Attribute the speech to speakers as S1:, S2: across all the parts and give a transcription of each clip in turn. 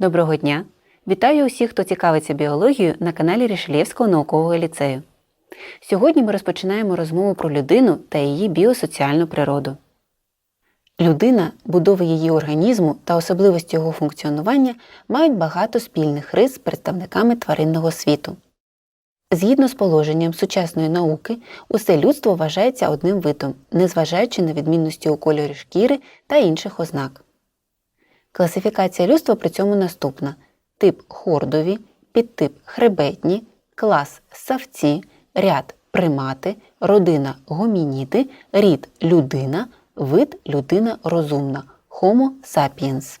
S1: Доброго дня! Вітаю усіх, хто цікавиться біологією на каналі Рішелєвського наукового ліцею. Сьогодні ми розпочинаємо розмову про людину та її біосоціальну природу. Людина, будова її організму та особливості його функціонування мають багато спільних рис з представниками тваринного світу. Згідно з положенням сучасної науки, усе людство вважається одним видом, незважаючи на відмінності у кольорі шкіри та інших ознак. Класифікація людства при цьому наступна: тип хордові, підтип хребетні, клас савці, ряд примати, родина гомініди, рід людина, вид людина розумна Homo sapiens.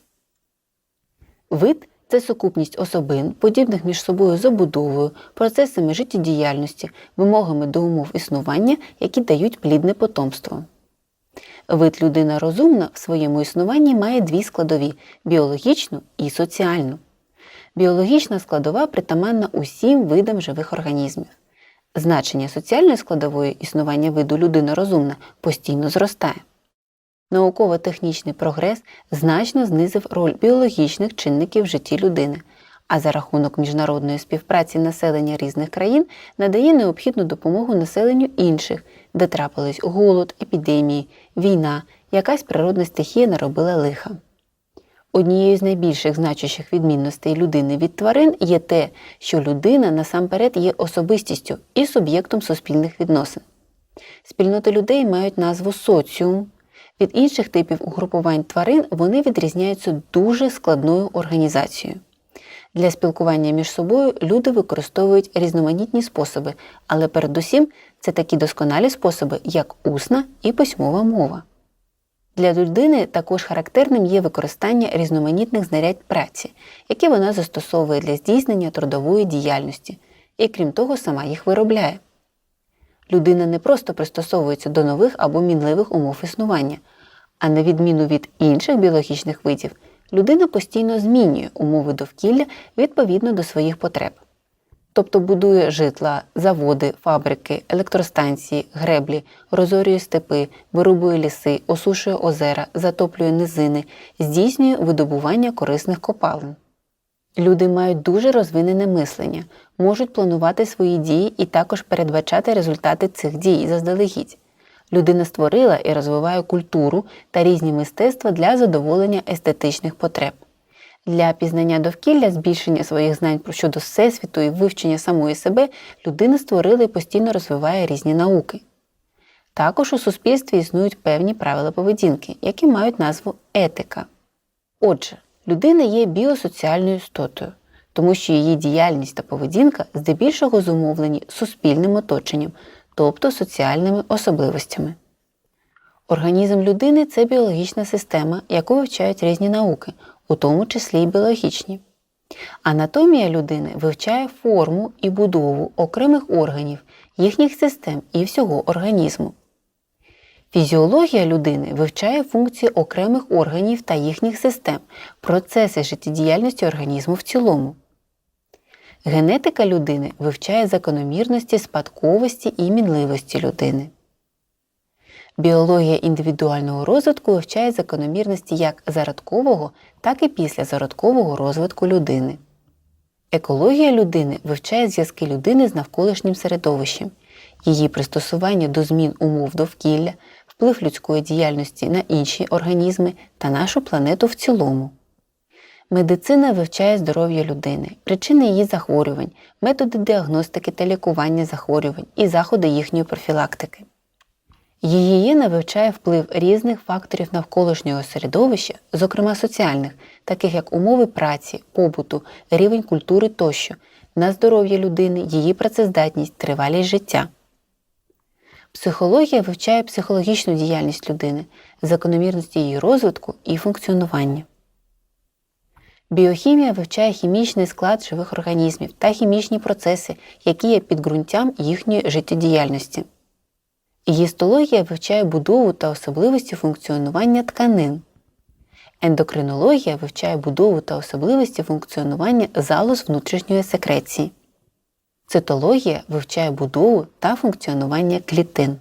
S1: Вид це сукупність особин, подібних між собою забудовою, процесами життєдіяльності, вимогами до умов існування, які дають плідне потомство. Вид людина розумна в своєму існуванні має дві складові біологічну і соціальну. Біологічна складова притаманна усім видам живих організмів. Значення соціальної складової існування виду людина розумна постійно зростає. Науково-технічний прогрес значно знизив роль біологічних чинників в житті людини, а за рахунок міжнародної співпраці населення різних країн надає необхідну допомогу населенню інших, де трапились голод, епідемії, війна, якась природна стихія наробила лиха. Однією з найбільших значущих відмінностей людини від тварин є те, що людина насамперед є особистістю і суб'єктом суспільних відносин. Спільноти людей мають назву соціум. Від інших типів угрупувань тварин вони відрізняються дуже складною організацією. Для спілкування між собою люди використовують різноманітні способи, але передусім це такі досконалі способи, як усна і письмова мова. Для людини також характерним є використання різноманітних знарядь праці, які вона застосовує для здійснення трудової діяльності, і крім того, сама їх виробляє. Людина не просто пристосовується до нових або мінливих умов існування, а на відміну від інших біологічних видів, людина постійно змінює умови довкілля відповідно до своїх потреб. Тобто будує житла, заводи, фабрики, електростанції, греблі, розорює степи, вирубує ліси, осушує озера, затоплює низини, здійснює видобування корисних копалин. Люди мають дуже розвинене мислення, можуть планувати свої дії і також передбачати результати цих дій заздалегідь. Людина створила і розвиває культуру та різні мистецтва для задоволення естетичних потреб. Для пізнання довкілля, збільшення своїх знань про щодо всесвіту і вивчення самої себе людина створила і постійно розвиває різні науки. Також у суспільстві існують певні правила поведінки, які мають назву етика. Отже, людина є біосоціальною істотою, тому що її діяльність та поведінка здебільшого зумовлені суспільним оточенням, тобто соціальними особливостями. Організм людини це біологічна система, яку вивчають різні науки, у тому числі й біологічні. Анатомія людини вивчає форму і будову окремих органів, їхніх систем і всього організму. Фізіологія людини вивчає функції окремих органів та їхніх систем, процеси життєдіяльності організму в цілому. Генетика людини вивчає закономірності спадковості і мінливості людини. Біологія індивідуального розвитку вивчає закономірності як зародкового, так і післязародкового розвитку людини. Екологія людини вивчає зв'язки людини з навколишнім середовищем, її пристосування до змін умов довкілля, вплив людської діяльності на інші організми та нашу планету в цілому. Медицина вивчає здоров'я людини, причини її захворювань, методи діагностики та лікування захворювань і заходи їхньої профілактики. Гігієна вивчає вплив різних факторів навколишнього середовища, зокрема соціальних, таких як умови праці, побуту, рівень культури тощо, на здоров'я людини, її працездатність, тривалість життя. Психологія вивчає психологічну діяльність людини, закономірності її розвитку і функціонування. Біохімія вивчає хімічний склад живих організмів та хімічні процеси, які є підґрунтям їхньої життєдіяльності. Гістологія вивчає будову та особливості функціонування тканин. Ендокринологія вивчає будову та особливості функціонування залоз внутрішньої секреції. Цитологія вивчає будову та функціонування клітин.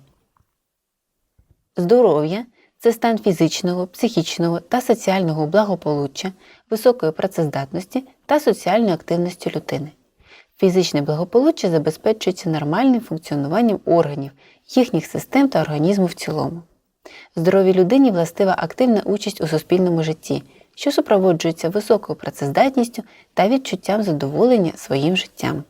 S1: Здоров'я це стан фізичного, психічного та соціального благополуччя, високої працездатності та соціальної активності людини. Фізичне благополуччя забезпечується нормальним функціонуванням органів, їхніх систем та організму в цілому. Здоровій людині властива активна участь у суспільному житті, що супроводжується високою працездатністю та відчуттям задоволення своїм життям.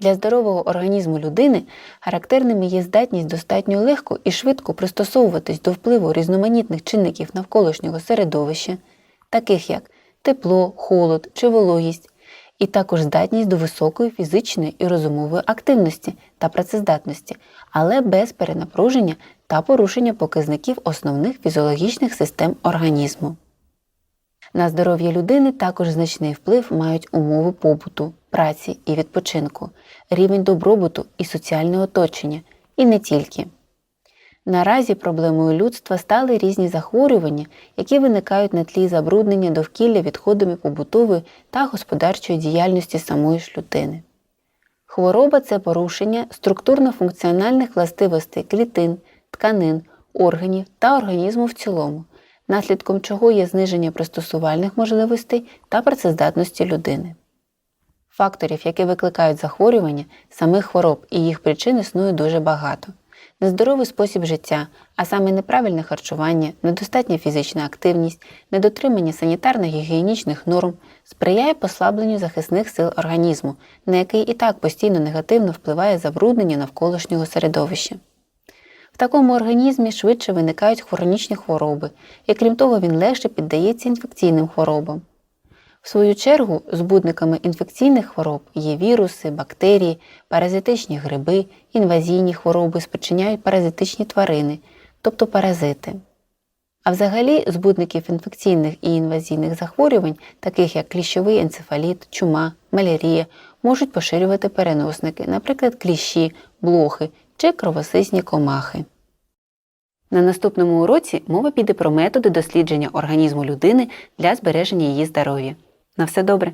S1: Для здорового організму людини характерними є здатність достатньо легко і швидко пристосовуватись до впливу різноманітних чинників навколишнього середовища, таких як тепло, холод чи вологість, і також здатність до високої фізичної і розумової активності та працездатності, але без перенапруження та порушення показників основних фізіологічних систем організму. На здоров'я людини також значний вплив мають умови побуту, праці і відпочинку, рівень добробуту і соціальне оточення, і не тільки. Наразі проблемою людства стали різні захворювання, які виникають на тлі забруднення довкілля відходами побутової та господарчої діяльності самої ж людини. Хвороба це порушення структурно-функціональних властивостей клітин, тканин, органів та організму в цілому, наслідком чого є зниження пристосувальних можливостей та працездатності людини. Факторів, які викликають захворювання, самих хвороб і їх причин існує дуже багато. Нездоровий спосіб життя, а саме неправильне харчування, недостатня фізична активність, недотримання санітарно-гігієнічних норм сприяє послабленню захисних сил організму, на який і так постійно негативно впливає забруднення навколишнього середовища. Такому організмі швидше виникають хронічні хвороби, і крім того, він легше піддається інфекційним хворобам. В свою чергу, збудниками інфекційних хвороб є віруси, бактерії, паразитичні гриби, інвазійні хвороби спричиняють паразитичні тварини, тобто паразити. А взагалі збудників інфекційних і інвазійних захворювань, таких як кліщовий енцефаліт, чума, малярія, можуть поширювати переносники, наприклад, кліщі, блохи чи кровосисні комахи. На наступному уроці мова піде про методи дослідження організму людини для збереження її здоров'я. На все добре!